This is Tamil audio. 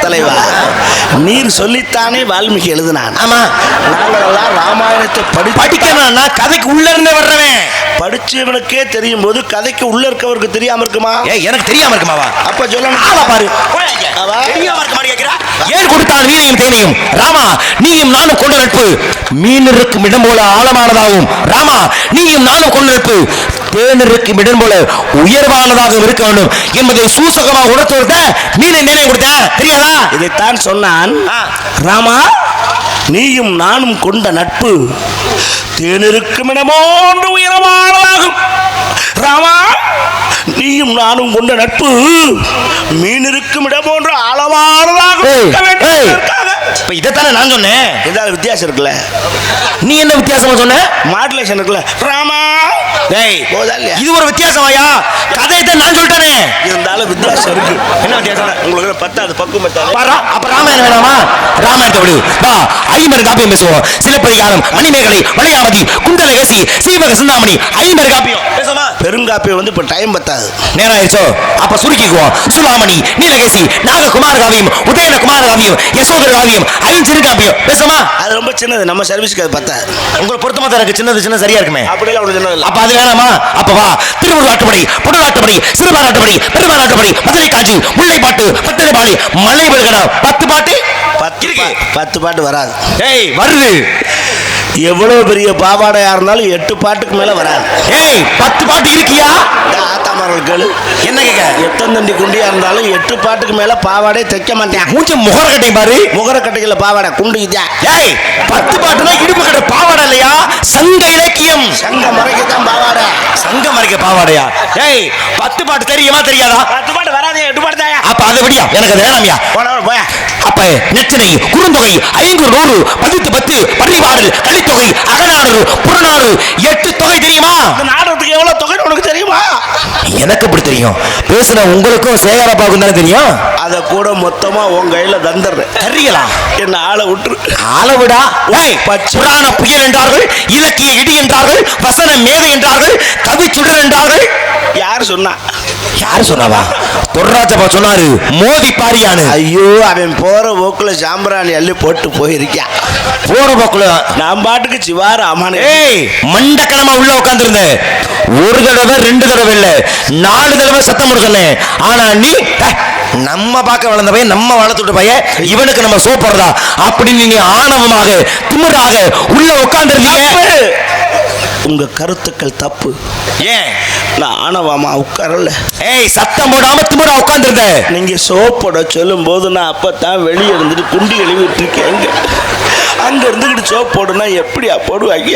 தலைவா. நீர் சொல்லித்தானே வால்மீகி எழுதினான். ஆமா. நாங்களெல்லாம் ராமாயணத்தை படி படிக்கணும். நான் கதைக்கு உள்ள இருந்தே வர்றவன். படிச்சவனுக்கே தெரியும் போது கதைக்கு உள்ள இருக்கவருக்கு தெரியாம இருக்குமா? எனக்கு தெரியாம இருக்குமாவா அப்ப சொல்லணும். பாரு. கேக்குறா? ஏன் கொடுத்தான் வீணையும் தேனையும்? ராமா நீயும் நானும் கொண்ட நட்பு. மீன் இருக்கும் இடம் போல ஆழமானதாகும் ராமா நீயும் நானும் கொண்ட நட்பு. தேன் இருக்கும் இடம் போல உயர்வானதாக இருக்க வேண்டும். என்பதை சூசகமாக உணர்த்துவத மீனை தேனை கொடுத்தேன் தெரியாதா இதைத்தான் சொன்னான். ராமா நீயும் நானும் கொண்ட நட்பு தேனிருக்கும் இடமோன்று உயரமானதாகும். ராமா நீயும் நானும் கொண்ட நட்பு மீன் இருக்கும் இடமோன்று அளவானதாகும் ஏய், இருக்க வேண்டும் ஏய். என்பதற்காக. இப்ப இதைத்தானே நான் சொன்னேன்? ஏதாவது வித்தியாசம் இருக்குல்ல. நீ என்ன வித்தியாசமா சொன்ன? மாடுலேஷன் இருக்குல்ல. ராமா டேய்? இது ஒரு வித்தியாசமாயா கதையத்தை நான் சொல்லிட்டேனே. இருந்தாலும் வித்தியாசம் இருக்கு. என்ன வித்தியாசம் உங்களுக்கு பத்தாது பக்குவம் பத்தாது. அப்ப ராமாயணம் வேணாமா? ராமாயணத்தை விடு. வா ஐம்பது காப்பியம் பேசுவோம். சிலப்பதிகாரம் மணிமேகலை மலையாவதி குண்டலகேசி சீவக சிந்தாமணி ஐம்பது காப்பியம். பேசுமா பெருங்காப்பி வந்து இப்ப டைம் பத்தாது. நேரம் ஆயிடுச்சோ அப்ப சுருக்கிக்குவோம். சுலாமணி நீலகேசி நாககுமார காவியம் உதயன குமார காவியம் யசோதர காவியம் ஐஞ்சிறு காப்பியம். பேசுமா. அது ரொம்ப சின்னது. நம்ம சர்வீஸ்க்கு அது பத்தாது. உங்களை பொருத்தமா தான் இருக்கு. சின்னது சின்ன சரியா இருக்குமே. அப்படிலாம் ஒன்று சின்னது அப்ப அது வேணாமா அப்ப வா. திருமுருகாட்டுப்படை புடலாட்டுப்படை சிறுபாராட்டுப்படை பெருமாநாட்டுப்படை மதுரை காட்சி முல்லைப்பாட்டு பட்டண பாடி மலை வருகடா பத்து பாட்டு பத்து பாட்டு வராது. ஏய் வருது. எவ்வளவு பெரிய பாவாடையா இருந்தாலும் எட்டு பாட்டுக்கு மேல வராது. ஏய் பத்து பாட்டு இருக்கியா? ஆத்தாமர்கள் கேளு. என்ன கேக்க எத்தந்தண்டி குண்டியா இருந்தாலும் எட்டு பாட்டுக்கு மேல பாவாடை தைக்க மாட்டேன். மூஞ்ச முகர கட்டை பாரு. முகர கட்டைகள பாவாடை குண்டு ஏய் பத்து பாட்டுனா இடுப்பு கட்ட பாவாடை இல்லையா சங்க இலக்கியம் சங்க மறைக்க தான் பாவாடை சங்க மறைக்க பாவாடையா? ஏய் பத்து பாட்டு தெரியுமா தெரியாதா? பத்து பாட்டு வராதே எட்டு பாட்டு தாயா? அப்ப அதை விடியா எனக்கு அது வேணாமியா? போயா. அப்ப நெச்சனை குறுந்தொகை ஐநூறு நூறு பதித்து பத்து பள்ளிபாடல் கலித்தொகை அகநாடு புறநாடு எட்டு தொகை தெரியுமா? நாடகத்துக்கு எவ்வளவு தொகை உனக்கு தெரியுமா? எனக்கு எப்படி தெரியும்? பேசுன உங்களுக்கும் சேகரப்பாவுக்கும் தானே தெரியும்? அதை கூட மொத்தமா உன் கையில தந்துடுறேன். தெரியலா என்ன ஆளை விட்டுரு. அளவிடா ஓய் புராண புயல் என்றார்கள் இலக்கிய இடி என்றார்கள் வசன மேதை என்றார்கள் கவி சுடர் என்றார்கள். யார் சொன்னா? யாரு சொன்னாவா? தொர்ராஜப்பா சொன்னாரு மோதி பாரியானு. ஐயோ அவன் போற போக்குல சாம்பிராணி அள்ளி போட்டு போயிருக்கான். போற போக்குல நான் பாட்டுக்கு சிவார அம்மானே ஏய் மண்டக்கணமா உள்ள உட்கார்ந்திருந்த ஒரு தடவை ரெண்டு தடவை இல்ல நாலு தடவை சத்தம் சொன்னேன். ஆனா நீ நம்ம பார்க்க வளர்ந்த பையன் நம்ம வளர்த்துட்டு பையன் இவனுக்கு நம்ம சோப்படுறதா அப்படின்னு நீ ஆணவமாக திமிராக உள்ள உட்கார்ந்துருந்தீங்க உங்க கருத்துக்கள் தப்பு. ஏன்? நான் ஆனவாமா உட்காரல. ஏய் சத்தம் போடாம திமிரா உட்கார்ந்துருந்த. நீங்க சோப்போட சொல்லும் போது நான் அப்பதான் வெளியே இருந்துட்டு குண்டி எழுவிட்டு இருக்கேன் அங்க இருந்துகிட்டு சோப் போடுனா எப்படியா போடுவாங்க?